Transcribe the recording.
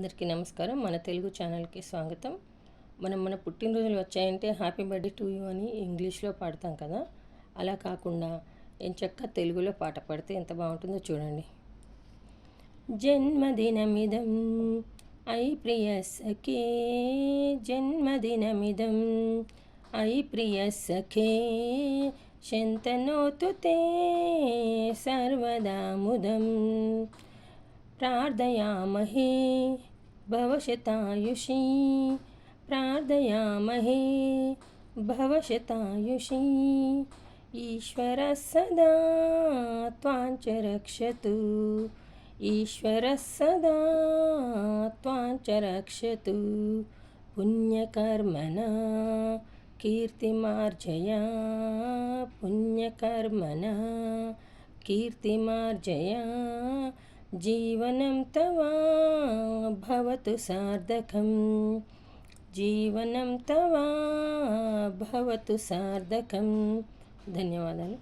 అందరికీ నమస్కారం. మన తెలుగు ఛానల్కి స్వాగతం. మనం మన పుట్టినరోజులు వచ్చాయంటే హ్యాపీ బర్త్డే టు యూ అని ఇంగ్లీష్లో పాడతాం కదా. అలా కాకుండా ఎంచక్క తెలుగులో పాట పాడితే ఎంత బాగుంటుందో చూడండి. జన్మదినమిదం ఐ ప్రియ సఖే జన్మదినమిదం ఐ ప్రియ సఖే శంతనోతు తే సర్వదా ముదం ప్రార్థయామహే భవశతాయుషీ ప్రార్థయామహే భవశతాయుషీ ఈశ్వర సదా త్వాంచ రక్షతు ఈశ్వర సదా త్వాంచ రక్షతు పుణ్యకర్మణ కీర్తిమార్జయ పుణ్యకర్మణ కీర్తిమార్జయ జీవనం తవ భవతు సార్థకం జీవనం తవ భవతు సార్థకం ధన్యవాదాలు